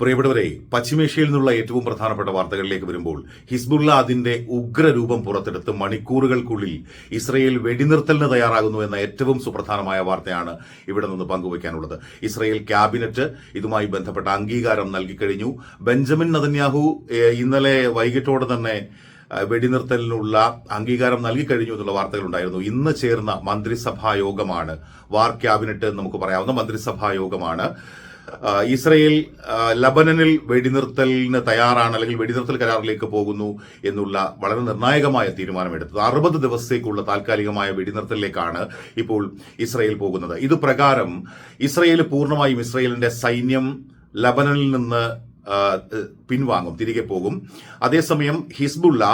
പ്രിയപ്പെട്ടവരെ പശ്ചിമേഷ്യയിൽ നിന്നുള്ള ഏറ്റവും പ്രധാനപ്പെട്ട വാർത്തകളിലേക്ക് വരുമ്പോൾ ഹിസ്ബുള്ള അതിന്റെ ഉഗ്രരൂപം പുറത്തെടുത്ത് മണിക്കൂറുകൾക്കുള്ളിൽ ഇസ്രയേൽ വെടിനിർത്തലിന് തയ്യാറാകുന്നു എന്ന ഏറ്റവും സുപ്രധാനമായ വാർത്തയാണ് ഇവിടെ നിന്ന് പങ്കുവയ്ക്കാനുള്ളത്. ഇസ്രയേൽ ക്യാബിനറ്റ് ഇതുമായി ബന്ധപ്പെട്ട അംഗീകാരം നൽകിക്കഴിഞ്ഞു. ബെഞ്ചമിൻ നതന്യാഹു ഏഹ്, ഇന്നലെ വൈകിട്ടോടെ തന്നെ വെടിനിർത്തലിനുള്ള അംഗീകാരം നൽകിക്കഴിഞ്ഞു എന്നുള്ള വാർത്തകളുണ്ടായിരുന്നു. ഇന്ന് ചേർന്ന മന്ത്രിസഭാ യോഗമാണ് വാർ ക്യാബിനറ്റ് നമുക്ക് പറയാവുന്ന മന്ത്രിസഭാ യോഗമാണ് ഇസ്രയേൽ ലബനനിൽ വെടിനിർത്തലിന് തയ്യാറാണ് അല്ലെങ്കിൽ വെടിനിർത്തൽ കരാറിലേക്ക് പോകുന്നു എന്നുള്ള വളരെ നിർണായകമായ തീരുമാനമെടുത്തത്. അറുപത് ദിവസത്തേക്കുള്ള താൽക്കാലികമായ വെടിനിർത്തലിലേക്കാണ് ഇപ്പോൾ ഇസ്രയേൽ പോകുന്നത്. ഇത് പ്രകാരം ഇസ്രയേൽ പൂർണമായും ഇസ്രയേലിന്റെ സൈന്യം ലബനനിൽ നിന്ന് പിൻവാങ്ങും തിരികെ പോകും. അതേസമയം ഹിസ്ബുള്ള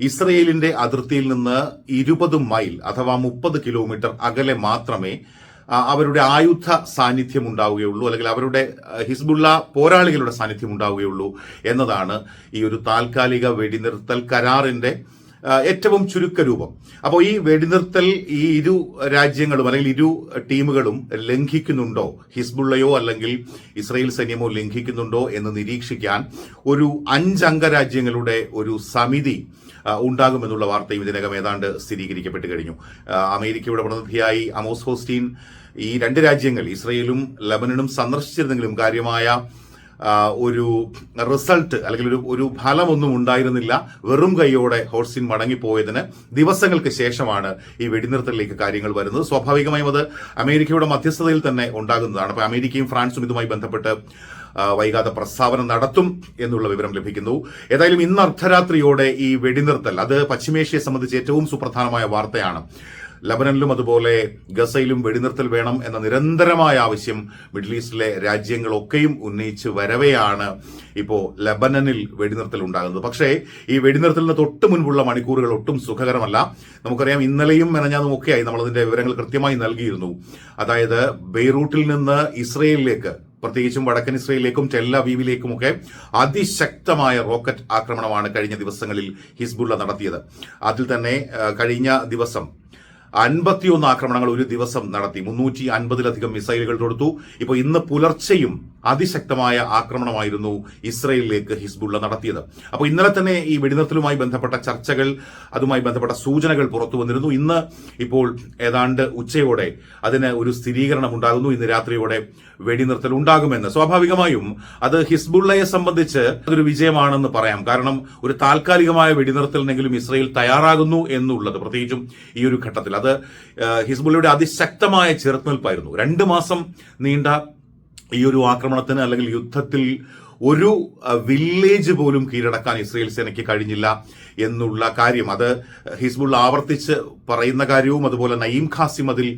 ഇസ്രയേലിന്റെ അതിർത്തിയിൽ നിന്ന് ഇരുപത് മൈൽ അഥവാ മുപ്പത് കിലോമീറ്റർ അകലെ മാത്രമേ അവരുടെ ആയുധ സാന്നിധ്യം ഉണ്ടാവുകയുള്ളൂ അല്ലെങ്കിൽ അവരുടെ ഹിസ്ബുള്ള പോരാളികളുടെ സാന്നിധ്യം ഉണ്ടാവുകയുള്ളൂ എന്നതാണ് ഈ ഒരു താൽക്കാലിക വെടിനിർത്തൽ കരാറിന്റെ ഏറ്റവും ചുരുക്കരൂപം അപ്പോൾ ഈ വെടിനിർത്തൽ ഈ ഇരു രാജ്യങ്ങളും അല്ലെങ്കിൽ ഇരു ടീമുകളും ലംഘിക്കുന്നുണ്ടോ? ഹിസ്ബുള്ളയോ അല്ലെങ്കിൽ ഇസ്രയേൽ സൈന്യമോ ലംഘിക്കുന്നുണ്ടോ എന്ന് നിരീക്ഷിക്കാൻ ഒരു അഞ്ചംഗ രാജ്യങ്ങളുടെ ഒരു സമിതി ഉണ്ടാകുമെന്നുള്ള വാർത്തയും ഇതിനകം ഏതാണ്ട് സ്ഥിരീകരിക്കപ്പെട്ട് കഴിഞ്ഞു. അമേരിക്കയുടെ പ്രതിനിധിയായി അമോസ് ഹോസ്റ്റീൻ ഈ രണ്ട് രാജ്യങ്ങൾ ഇസ്രയേലും ലബനനും സന്ദർശിച്ചിരുന്നെങ്കിലും കാര്യമായ ഒരു റിസൾട്ട് അല്ലെങ്കിൽ ഒരു ഒരു ഫലമൊന്നും ഉണ്ടായിരുന്നില്ല. വെറും കൈയോടെ ഹോർസിൻ മടങ്ങിപ്പോയതിന് ദിവസങ്ങൾക്ക് ശേഷമാണ് ഈ വെടിനിർത്തലിലേക്ക് കാര്യങ്ങൾ വരുന്നത്. സ്വാഭാവികമായും അത് അമേരിക്കയുടെ മധ്യസ്ഥതയിൽ തന്നെ ഉണ്ടാകുന്നതാണ്. അപ്പൊ അമേരിക്കയും ഫ്രാൻസും ഇതുമായി ബന്ധപ്പെട്ട് വൈകാതെ പ്രസ്താവന നടത്തും എന്നുള്ള വിവരം ലഭിക്കുന്നു. ഏതായാലും ഇന്ന് അർദ്ധരാത്രിയോടെ ഈ വെടിനിർത്തൽ അത് പശ്ചിമേഷ്യയെ സംബന്ധിച്ച് ഏറ്റവും സുപ്രധാനമായ വാർത്തയാണ്. ലബനനിലും അതുപോലെ ഗസയിലും വെടിനിർത്തൽ വേണം എന്ന നിരന്തരമായ ആവശ്യം മിഡിൽ ഈസ്റ്റിലെ രാജ്യങ്ങളൊക്കെയും ഉന്നയിച്ച് വരവെയാണ് ഇപ്പോൾ ലബനനിൽ വെടിനിർത്തൽ ഉണ്ടാകുന്നത്. പക്ഷേ ഈ വെടിനിർത്തലിന് തൊട്ട് മുൻപുള്ള മണിക്കൂറുകൾ ഒട്ടും സുഖകരമല്ല. നമുക്കറിയാം ഇന്നലെയും മെനഞ്ഞാതും ഒക്കെയായി നമ്മളതിന്റെ വിവരങ്ങൾ കൃത്യമായി നൽകിയിരുന്നു. അതായത് ബെയ്റൂട്ടിൽ നിന്ന് ഇസ്രയേലിലേക്ക് പ്രത്യേകിച്ചും വടക്കൻ ഇസ്രയേലിലേക്കും ടെല്ലവീവിലേക്കുമൊക്കെ അതിശക്തമായ റോക്കറ്റ് ആക്രമണമാണ് കഴിഞ്ഞ ദിവസങ്ങളിൽ ഹിസ്ബുള്ള നടത്തിയത്. അതിൽ തന്നെ കഴിഞ്ഞ ദിവസം അൻപത്തിയൊന്ന് ആക്രമണങ്ങൾ ഒരു ദിവസം നടത്തി. മുന്നൂറ്റി അൻപതിലധികം മിസൈലുകൾ തൊടുത്തു. ഇപ്പോൾ ഇന്ന് പുലർച്ചെയും അതിശക്തമായ ആക്രമണമായിരുന്നു ഇസ്രയേലിലേക്ക് ഹിസ്ബുള്ള നടത്തിയത്. അപ്പോൾ ഇന്നലെ തന്നെ ഈ വെടിനിർത്തലുമായി ബന്ധപ്പെട്ട ചർച്ചകൾ അതുമായി ബന്ധപ്പെട്ട സൂചനകൾ പുറത്തു വന്നിരുന്നു. ഇന്ന് ഇപ്പോൾ ഏതാണ്ട് ഉച്ചയോടെ അതിന് ഒരു സ്ഥിരീകരണം ഉണ്ടാകുന്നു. ഇന്ന് രാത്രിയോടെ വെടിനിർത്തൽ ഉണ്ടാകുമെന്ന്. സ്വാഭാവികമായും അത് ഹിസ്ബുള്ളയെ സംബന്ധിച്ച് അതൊരു വിജയമാണെന്ന് പറയാം. കാരണം ഒരു താൽക്കാലികമായ വെടിനിർത്തലിനെങ്കിലും ഇസ്രയേൽ തയ്യാറാകുന്നു എന്നുള്ളത് പ്രത്യേകിച്ചും ഈ ഒരു ഘട്ടത്തിൽ. അത് ഹിസ്ബുള്ളയുടെ അതിശക്തമായ ചെറുത്തുനിൽപ്പായിരുന്നു. രണ്ട് മാസം നീണ്ട ഈ ഒരു ആക്രമണത്തിന് അല്ലെങ്കിൽ യുദ്ധത്തിൽ ഒരു വില്ലേജ് പോലും കീഴടക്കാൻ ഇസ്രയേൽ സേനയ്ക്ക് കഴിഞ്ഞില്ല എന്നുള്ള കാര്യം. അത് ഹിസ്ബുള്ള ആവർത്തിച്ച് പറയുന്ന കാര്യവും അതുപോലെ നയീം ഖാസിം അതിൽ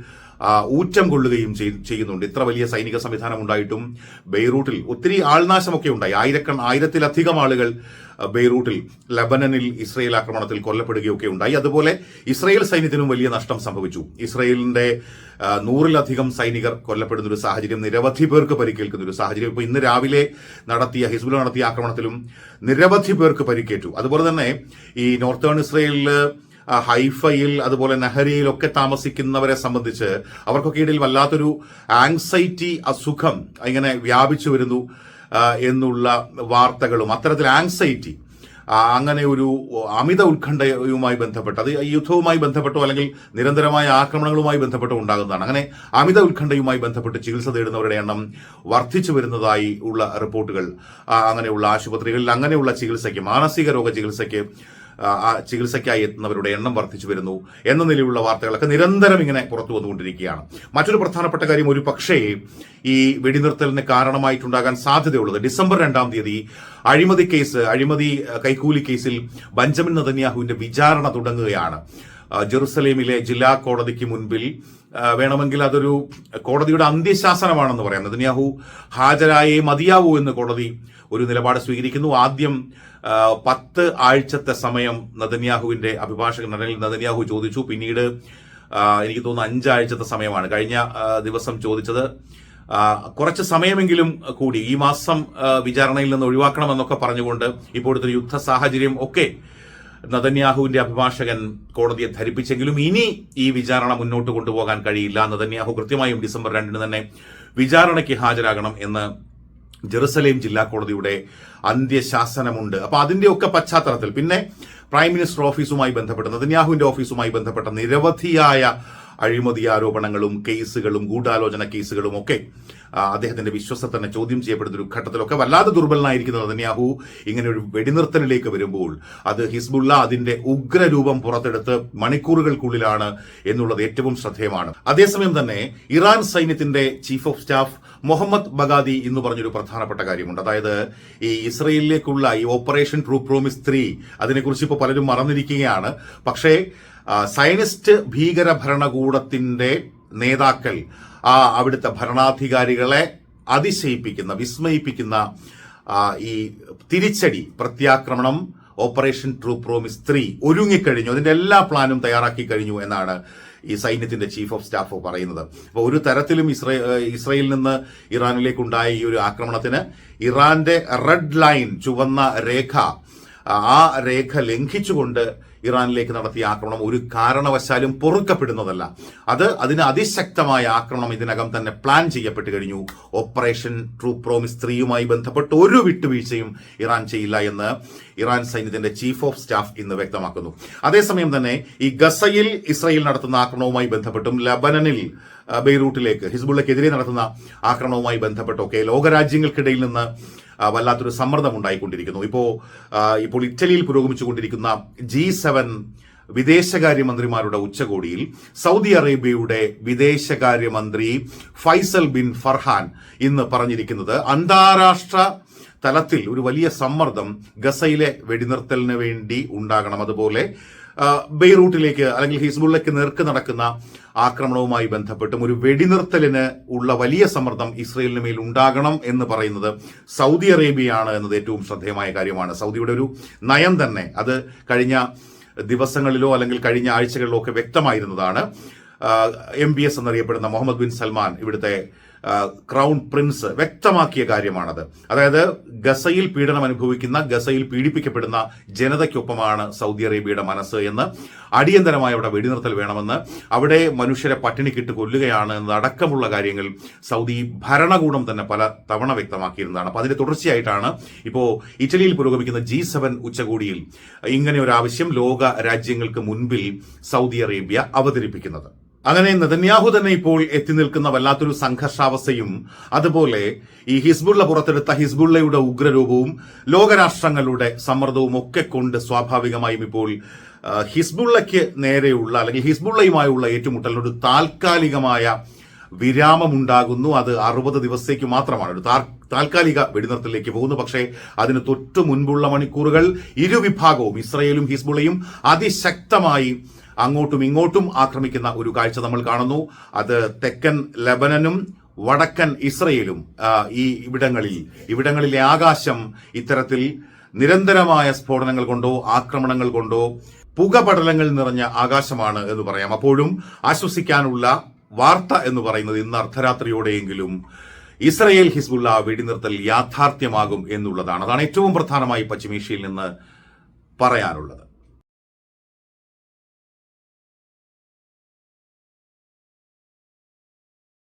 ഊറ്റം കൊള്ളുകയും ചെയ്യുന്നുണ്ട്. ഇത്ര വലിയ സൈനിക സംവിധാനം ഉണ്ടായിട്ടും ബെയ്റൂട്ടിൽ ഒത്തിരി ആൾനാശമൊക്കെ ഉണ്ടായി. ആയിരക്കണ ആയിരത്തിലധികം ആളുകൾ ബെയ്റൂട്ടിൽ ലബനനിൽ ഇസ്രയേൽ ആക്രമണത്തിൽ കൊല്ലപ്പെടുകയൊക്കെ ഉണ്ടായി. അതുപോലെ ഇസ്രയേൽ സൈന്യത്തിനും വലിയ നഷ്ടം സംഭവിച്ചു. ഇസ്രയേലിന്റെ നൂറിലധികം സൈനികർ കൊല്ലപ്പെടുന്ന ഒരു സാഹചര്യം നിരവധി പേർക്ക് പരിക്കേൽക്കുന്ന ഒരു സാഹചര്യം. ഇപ്പോൾ ഇന്ന് രാവിലെ നടത്തിയ ഹിസ്ബുൽ നടത്തിയ ആക്രമണത്തിലും നിരവധി പേർക്ക് പരിക്കേറ്റു. അതുപോലെ തന്നെ ഈ നോർത്തേൺ ഇസ്രയേലിൽ ആ, ഹൈഫയിൽ അതുപോലെ നഹരിയിലൊക്കെ താമസിക്കുന്നവരെ സംബന്ധിച്ച് അവർക്കൊക്കെ ഇടയിൽ വല്ലാത്തൊരു ആങ്സൈറ്റി അസുഖം ഇങ്ങനെ വ്യാപിച്ചു വരുന്നു എന്നുള്ള വാർത്തകളും അത്തരത്തിൽ ആങ്സൈറ്റി അങ്ങനെ ഒരു അമിത ഉത്കണ്ഠയുമായി ബന്ധപ്പെട്ട് അത് ഈ യുദ്ധവുമായി ബന്ധപ്പെട്ടോ അല്ലെങ്കിൽ നിരന്തരമായ ആക്രമണങ്ങളുമായി ബന്ധപ്പെട്ടോ ഉണ്ടാകുന്നതാണ്. അങ്ങനെ അമിത ഉത്കണ്ഠയുമായി ബന്ധപ്പെട്ട് ചികിത്സ തേടുന്നവരുടെ എണ്ണം വർദ്ധിച്ചു വരുന്നതായി ഉള്ള റിപ്പോർട്ടുകൾ അങ്ങനെയുള്ള ആശുപത്രികളിൽ അങ്ങനെയുള്ള ചികിത്സയ്ക്ക് മാനസിക രോഗ ചികിത്സയ്ക്ക് ചികിത്സയ്ക്കായി എത്തുന്നവരുടെ എണ്ണം വർദ്ധിച്ചു വരുന്നു എന്ന നിലയിലുള്ള വാർത്തകളൊക്കെ നിരന്തരം ഇങ്ങനെ പുറത്തു വന്നുകൊണ്ടിരിക്കുകയാണ്. മറ്റൊരു പ്രധാനപ്പെട്ട കാര്യം ഒരു പക്ഷേ ഈ വെടിനിർത്തലിന് കാരണമായിട്ടുണ്ടാകാൻ സാധ്യതയുള്ളത് ഡിസംബർ രണ്ടാം തീയതി അഴിമതി കേസ് അഴിമതി കൈക്കൂലി കേസിൽ ബഞ്ചമിൻ നദന്യാഹുവിന്റെ വിചാരണ തുടങ്ങുകയാണ്. ജെറുസലേമിലെ ജില്ലാ കോടതിക്ക് മുൻപിൽ വേണമെങ്കിൽ അതൊരു കോടതിയുടെ അന്ത്യശാസനമാണെന്ന് പറയാം. നദന്യാഹു ഹാജരായേ മതിയാവൂ എന്ന് കോടതി ഒരു നിലപാട് സ്വീകരിക്കുന്നു. ആദ്യം പത്ത് ആഴ്ചത്തെ സമയം നദന്യാഹുവിന്റെ അഭിഭാഷകൻ അല്ലെങ്കിൽ നദന്യാഹു ചോദിച്ചു. പിന്നീട് എനിക്ക് തോന്നുന്നു അഞ്ചാഴ്ചത്തെ സമയമാണ്. കഴിഞ്ഞ ദിവസം ചോദിച്ചത്. കുറച്ച് സമയമെങ്കിലും കൂടി. ഈ മാസം വിചാരണയിൽ നിന്ന് ഒഴിവാക്കണമെന്നൊക്കെ പറഞ്ഞുകൊണ്ട് ഇപ്പോഴത്തെ യുദ്ധ സാഹചര്യം ഒക്കെ നദന്യാഹുവിന്റെ അഭിഭാഷകൻ കോടതിയെ ധരിപ്പിച്ചെങ്കിലും ഇനി ഈ വിചാരണ മുന്നോട്ട് കൊണ്ടുപോകാൻ കഴിയില്ല. നദന്യാഹു കൃത്യമായും ഡിസംബർ രണ്ടിന് തന്നെ വിചാരണയ്ക്ക് ഹാജരാകണം എന്ന് ജെറുസലേം ജില്ലാ കോടതിയുടെ അന്ത്യശാസനമുണ്ട്. അപ്പൊ അതിന്റെയൊക്കെ പശ്ചാത്തലത്തിൽ പിന്നെ പ്രൈം മിനിസ്റ്റർ ഓഫീസുമായി ബന്ധപ്പെട്ട നെതന്യാഹുവിന്റെ ഓഫീസുമായി ബന്ധപ്പെട്ട നിരവധിയായ അഴിമതി ആരോപണങ്ങളും കേസുകളും ഗൂഢാലോചന കേസുകളും ഒക്കെ അദ്ദേഹത്തിന്റെ അദ്ദേഹത്തിന്റെ വിശ്വസത്തന്നെ ചോദ്യം ചെയ്യപ്പെടുന്ന ഒരു ഘട്ടത്തിലൊക്കെ വല്ലാതെ ദുർബലനായിരിക്കുന്ന നദന്യാഹു ഇങ്ങനെ ഒരു വെടിനിർത്തലിലേക്ക് വരുമ്പോൾ അത് ഹിസ്ബുള്ള അതിന്റെ ഉഗ്രരൂപം പുറത്തെടുത്ത് മണിക്കൂറുകൾക്കുള്ളിലാണ് എന്നുള്ളത് ഏറ്റവും ശ്രദ്ധേയമാണ്. അതേസമയം തന്നെ ഇറാൻ സൈന്യത്തിന്റെ ചീഫ് ഓഫ് സ്റ്റാഫ് മുഹമ്മദ് ബഗാദി എന്ന് പറഞ്ഞൊരു പ്രധാനപ്പെട്ട കാര്യമുണ്ട്. അതായത് ഈ ഇസ്രയേലിലേക്കുള്ള ഈ ഓപ്പറേഷൻ ട്രൂ പ്രോമിസ് ത്രീ അതിനെക്കുറിച്ച് ഇപ്പോൾ പലരും മറന്നിരിക്കുകയാണ്. പക്ഷേ സയനിസ്റ്റ് ഭീകര ഭരണകൂടത്തിന്റെ നേതാക്കൾ ആ അവിടുത്തെ ഭരണാധികാരികളെ അതിശയിപ്പിക്കുന്ന വിസ്മയിപ്പിക്കുന്ന ഈ തിരിച്ചടി പ്രത്യാക്രമണം ഓപ്പറേഷൻ ട്രൂ പ്രോമിസ് ത്രീ ഒരുങ്ങിക്കഴിഞ്ഞു. അതിന്റെ എല്ലാ പ്ലാനും തയ്യാറാക്കി കഴിഞ്ഞു എന്നാണ് ഈ സൈന്യത്തിന്റെ ചീഫ് ഓഫ് സ്റ്റാഫ് പറയുന്നത്. അപ്പോൾ ഒരു തരത്തിലും ഇസ്രേ ഏഹ് ഇസ്രയേലിൽ നിന്ന് ഇറാനിലേക്കുണ്ടായ ഈ ഒരു ആക്രമണത്തിന് ഇറാന്റെ റെഡ് ലൈൻ ചുവന്ന രേഖ ആ രേഖ ലംഘിച്ചുകൊണ്ട് ഇറാനിലേക്ക് നടത്തിയ ആക്രമണം ഒരു കാരണവശാലും പൊറുക്കപ്പെടുന്നതല്ല. അത് അതിന് അതിശക്തമായ ആക്രമണം ഇതിനകം തന്നെ പ്ലാൻ ചെയ്യപ്പെട്ട് കഴിഞ്ഞു. ഓപ്പറേഷൻ ട്രൂ പ്രോമിസ് ത്രീയുമായി ബന്ധപ്പെട്ട് ഒരു വിട്ടുവീഴ്ചയും ഇറാൻ ചെയ്യില്ല എന്ന് ഇറാൻ സൈന്യത്തിന്റെ ചീഫ് ഓഫ് സ്റ്റാഫ് ഇന്ന് വ്യക്തമാക്കുന്നു. അതേസമയം തന്നെ ഈ ഗസയിൽ ഇസ്രയേൽ നടത്തുന്ന ആക്രമണവുമായി ബന്ധപ്പെട്ടും ലബനനിൽ ബെയ്റൂട്ടിലേക്ക് ഹിസ്ബുള്ളക്കെതിരെ നടത്തുന്ന ആക്രമണവുമായി ബന്ധപ്പെട്ടൊക്കെ ലോകരാജ്യങ്ങൾക്കിടയിൽ നിന്ന് വല്ലാത്തൊരു സമ്മർദ്ദം ഉണ്ടായിക്കൊണ്ടിരിക്കുന്നു. ഇപ്പോൾ ഇപ്പോൾ ഇറ്റലിയിൽ പുരോഗമിച്ചുകൊണ്ടിരിക്കുന്ന ജി സെവൻ വിദേശകാര്യമന്ത്രിമാരുടെ ഉച്ചകോടിയിൽ സൗദി അറേബ്യയുടെ വിദേശകാര്യമന്ത്രി ഫൈസൽ ബിൻ ഫർഹാൻ ഇന്ന് പറഞ്ഞിരിക്കുന്നത് അന്താരാഷ്ട്ര തലത്തിൽ ഒരു വലിയ സമ്മർദ്ദം ഗസയിലെ വെടിനിർത്തലിന് വേണ്ടി ഉണ്ടാകണം. അതുപോലെ ബെയ്റൂട്ടിലേക്ക് അല്ലെങ്കിൽ ഹിസ്ബുള്ളയ്ക്ക് നേർക്ക് നടക്കുന്ന ആക്രമണവുമായി ബന്ധപ്പെട്ടും ഒരു വെടിനിർത്തലിന് ഉള്ള വലിയ സമ്മർദ്ദം ഇസ്രയേലിന് മേൽ ഉണ്ടാകണം എന്ന് പറയുന്നത് സൗദി അറേബ്യയാണ് എന്നത് ഏറ്റവും ശ്രദ്ധേയമായ കാര്യമാണ്. സൗദിയുടെ ഒരു നയം തന്നെ അത് കഴിഞ്ഞ ദിവസങ്ങളിലോ അല്ലെങ്കിൽ കഴിഞ്ഞ ആഴ്ചകളിലോ ഒക്കെ വ്യക്തമായിരുന്നതാണ്. എം ബി എസ് എന്നറിയപ്പെടുന്ന മുഹമ്മദ് ബിൻ സൽമാൻ ഇവിടുത്തെ ക്രൗൺ പ്രിൻസ് വ്യക്തമാക്കിയ കാര്യമാണത്. അതായത് ഗസയിൽ പീഡനം അനുഭവിക്കുന്ന ഗസയിൽ പീഡിപ്പിക്കപ്പെടുന്ന ജനതയ്ക്കൊപ്പമാണ് സൗദി അറേബ്യയുടെ മനസ്സ് എന്ന് അടിയന്തരമായി അവിടെ വെടിനിർത്തൽ വേണമെന്ന് അവിടെ മനുഷ്യരെ പട്ടിണിക്കിട്ട് കൊല്ലുകയാണ് എന്നടക്കമുള്ള കാര്യങ്ങൾ സൗദി ഭരണകൂടം തന്നെ പല തവണ വ്യക്തമാക്കിയിരുന്നതാണ്. അപ്പൊ അതിന്റെ തുടർച്ചയായിട്ടാണ് ഇപ്പോൾ ഇറ്റലിയിൽ പുരോഗമിക്കുന്ന ജി സെവൻ ഉച്ചകോടിയിൽ ഇങ്ങനെ ഒരു ആവശ്യം ലോക രാജ്യങ്ങൾക്ക് മുൻപിൽ സൗദി അറേബ്യ അവതരിപ്പിക്കുന്നത്. അങ്ങനെ നെതന്യാഹു തന്നെ ഇപ്പോൾ എത്തി നിൽക്കുന്ന വല്ലാത്തൊരു സംഘർഷാവസ്ഥയും അതുപോലെ ഈ ഹിസ്ബുള്ള പുറത്തെടുത്ത ഹിസ്ബുള്ളയുടെ ഉഗ്രരൂപവും ലോകരാഷ്ട്രങ്ങളുടെ സമ്മർദ്ദവും ഒക്കെ കൊണ്ട് സ്വാഭാവികമായും ഇപ്പോൾ ഹിസ്ബുള്ളയ്ക്ക് നേരെയുള്ള അല്ലെങ്കിൽ ഹിസ്ബുള്ളയുമായുള്ള ഏറ്റുമുട്ടലിനൊരു താൽക്കാലികമായ വിരാമമുണ്ടാകുന്നു. അത് അറുപത് ദിവസത്തേക്ക് മാത്രമാണ്. ഒരു താൽക്കാലിക വെടിനിർത്തലിലേക്ക് പോകുന്നു. പക്ഷേ അതിന് തൊട്ടു മുൻപുള്ള മണിക്കൂറുകൾ ഇരുവിഭാഗവും ഇസ്രയേലും ഹിസ്ബുള്ളയും അതിശക്തമായി അങ്ങോട്ടും ഇങ്ങോട്ടും ആക്രമിക്കുന്ന ഒരു കാഴ്ച നമ്മൾ കാണുന്നു. അത് തെക്കൻ ലബനനും വടക്കൻ ഇസ്രയേലും ഈ ഇവിടങ്ങളിൽ ഇവിടങ്ങളിലെ ആകാശം ഇത്തരത്തിൽ നിരന്തരമായ സ്ഫോടനങ്ങൾ കൊണ്ടോ ആക്രമണങ്ങൾ കൊണ്ടോ പുകപടലങ്ങൾ നിറഞ്ഞ ആകാശമാണ് എന്ന് പറയാം. അപ്പോഴും ആശ്വസിക്കാനുള്ള വാർത്ത എന്ന് പറയുന്നത് ഇന്ന് അർദ്ധരാത്രിയോടെയെങ്കിലും ഇസ്രയേൽ ഹിസ്ബുള്ള വെടിനിർത്തൽ യാഥാർത്ഥ്യമാകും എന്നുള്ളതാണ്. അതാണ് ഏറ്റവും പ്രധാനമായി പശ്ചിമേഷ്യയിൽ നിന്ന് പറയാനുള്ളത്.